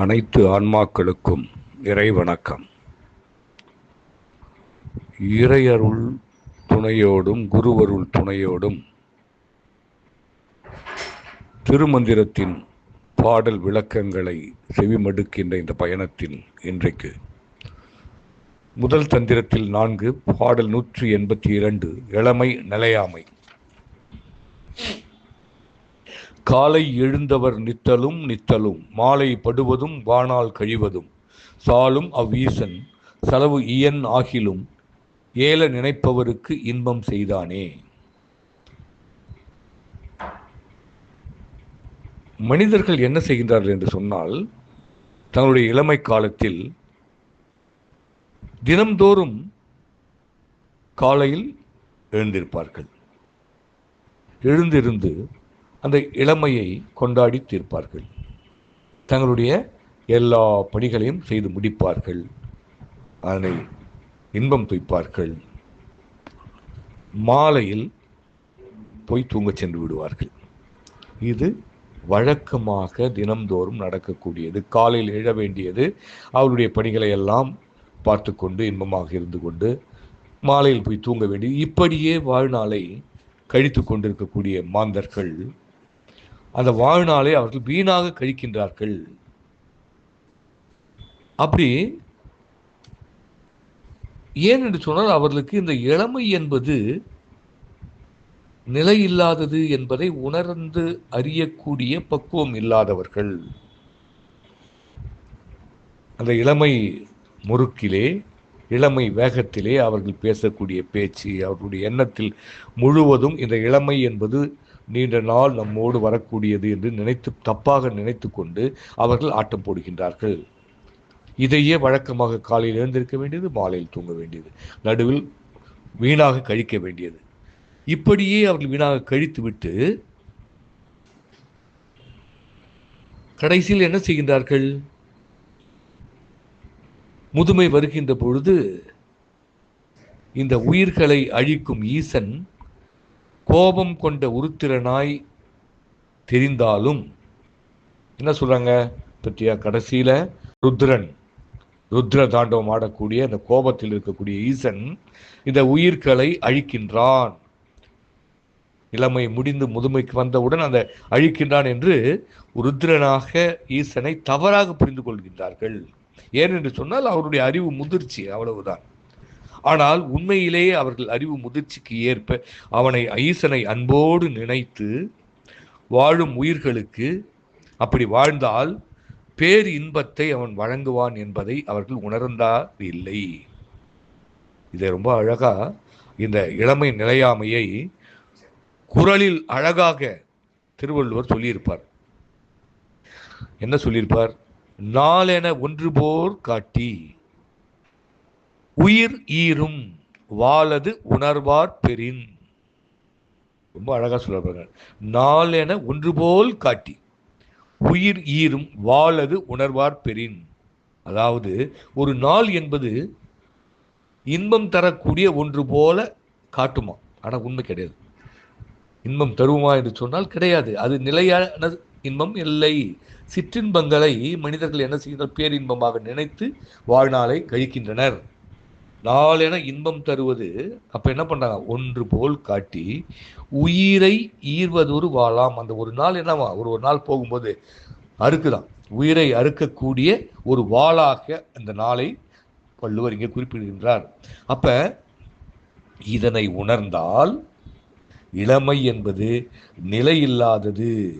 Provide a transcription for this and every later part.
அனைத்து ஆன்மாக்களுக்கும் இறை வணக்கம் இறையருள் துணையோடும் குருவருள் துணையோடும் திருமந்திரத்தின் பாடல் விளக்கங்களை செவிமடுக்கின்ற இந்த பயணத்தில் இன்றைக்கு. முதல் தந்திரத்தில் நான்கு பாடல் நூற்றி எண்பத்தி இரண்டு இளமை நிலையாமை. காலை எழுந்தவர் நித்தலும் நித்தலும் மாலை படுவதும் வானால் கழிவதும். சாலும் அவ்வீசன் செலவு இயன் ஆகிலும் ஏல நினைப்பவருக்கு இன்பம் செய்தானே. மனிதர்கள் என்ன செய்கின்றார்கள் என்று சொன்னால் தங்களுடைய இளமை காலத்தில் தினம்தோறும் காலையில் எழுந்திருப்பார்கள். எழுந்திருந்து அந்த இளமையை கொண்டாடி தீர்ப்பார்கள். தங்களுடைய எல்லா பணிகளையும் செய்து முடிப்பார்கள். அதனை இன்பம் துய்ப்பார்கள். மாலையில் போய் தூங்கச் சென்று விடுவார்கள். இது வழக்கமாக தினம்தோறும் நடக்கக்கூடியது. காலையில் எழ வேண்டியது. அவருடைய பணிகளை எல்லாம் பார்த்து கொண்டு இன்பமாக இருந்து கொண்டு மாலையில் போய் தூங்க வேண்டியது. இப்படியே வாழ்நாளை கழித்து கொண்டிருக்கக்கூடிய மாந்தர்கள் அந்த வாழ்நாளை அவர்கள் வீணாக கழிக்கின்றார்கள். அப்படி ஏன் என்று சொன்னால் அவர்களுக்கு இந்த இளமை என்பது நிலை இல்லாதது என்பதை உணர்ந்து அறியக்கூடிய பக்குவம் இல்லாதவர்கள். அந்த இளமை முறுக்கிலே இளமை வேகத்திலே அவர்கள் பேசக்கூடிய பேச்சு அவர்களுடைய எண்ணத்தில் முழுவதும் இந்த இளமை என்பது நீண்ட நாள் நம்மோடு வரக்கூடியது என்று நினைத்து தப்பாக நினைத்து கொண்டு அவர்கள் ஆட்டம் போடுகின்றார்கள். இதையே வழக்கமாக காலையில் எழுந்திருக்க வேண்டியது மாலையில் தூங்க வேண்டியது. நடுவில் வீணாக கழிக்க வேண்டியது. இப்படியே அவர்கள் வீணாக கழித்து விட்டு கடைசியில் என்ன செய்கின்றார்கள்? முதுமை வருகின்ற பொழுது இந்த உயிர்களை அழிக்கும் ஈசன் கோபம் கொண்ட உருத்திரனாய் தெரிந்தாலும் என்ன சொல்கிறாங்க பற்றியா கடைசியில் ருத்ரன் ருத்ர தாண்டவம் ஆடக்கூடிய அந்த கோபத்தில் இருக்கக்கூடிய ஈசன் இந்த உயிர்களை அழிக்கின்றான். இளமை முடிந்து முதுமைக்கு வந்தவுடன் அந்த அழிக்கின்றான் என்று ருத்ரனாக ஈசனை தவறாக புரிந்து கொள்கின்றார்கள். ஏனென்று சொன்னால் அவருடைய அறிவு முதிர்ச்சி அவ்வளவுதான். ஆனால் உண்மையிலேயே அவர்கள் அறிவு முதிர்ச்சிக்கு ஏற்ப அவனை ஈசனை அன்போடு நினைத்து வாழும் உயிர்களுக்கு அப்படி வாழ்ந்தால் பேர் இன்பத்தை அவன் வழங்குவான் என்பதை அவர்கள் உணர்ந்தார் இல்லை இதை ரொம்ப அழகா இந்த இளமை நிலையாமையை குரலில் அழகாக திருவள்ளுவர் சொல்லியிருப்பார். என்ன சொல்லியிருப்பார்? நாளென ஒன்று போர் காட்டி உயிர் ஈரும் வாழது உணர்வார் பெரின் ரொம்ப அழகாக சொல்லப்படுறாங்க நாள் என ஒன்று போல் காட்டி உயிர் ஈரும் வாழது உணர்வார் பெரின் அதாவது ஒரு நாள் என்பது இன்பம் தரக்கூடிய ஒன்று போல காட்டுமா? ஆனால் உண்மை கிடையாது. இன்பம் தருமா என்று சொன்னால் கிடையாது. அது நிலையான இன்பம் இல்லை. சிற்றின்பங்களை மனிதர்கள் என்ன செய்கின்றனர்? பேரின்பமாக நினைத்து வாழ்நாளை கழிக்கின்றனர். நாளென இன்பம் தருவது அப்ப என்ன பண்றாங்க? ஒன்று போல் காட்டி உயிரை ஈர்வதொரு வாழாம் அந்த ஒரு நாள் என்னவா? ஒரு ஒரு நாள் போகும்போது அறுக்குதான். உயிரை அறுக்கக்கூடிய ஒரு வாளாக அந்த நாளை வள்ளுவர் இங்கே குறிப்பிடுகின்றார். அப்ப இதனை உணர்ந்தால் இளமை என்பது நிலையில்லாதது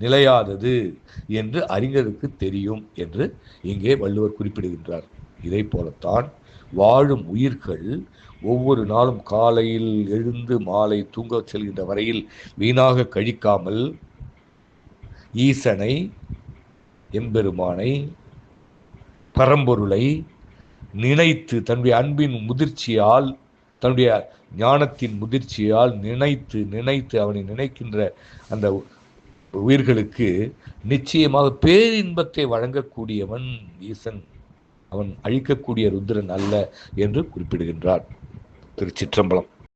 நிலையாதது என்று அறிஞருக்கு தெரியும் என்று இங்கே வள்ளுவர் குறிப்பிடுகின்றார். இதை போலத்தான் வாழும் உயிர்கள் ஒவ்வொரு நாளும் காலையில் எழுந்து மாலை தூங்க செல்கின்ற வரையில் வீணாக கழிக்காமல் ஈசனை எம்பெருமானை பரம்பொருளை நினைத்து தன்னுடைய அன்பின் முதிர்ச்சியால் தன்னுடைய ஞானத்தின் முதிர்ச்சியால் நினைத்து நினைத்து அவனை நினைக்கின்ற அந்த உயிர்களுக்கு நிச்சயமாக பேரின்பத்தை வழங்கக்கூடியவன் ஈசன். அவன் அழிக்கக்கூடிய ருத்ரன் அல்ல என்று குறிப்பிடுகின்றார். திருச்சிற்றம்பலம்.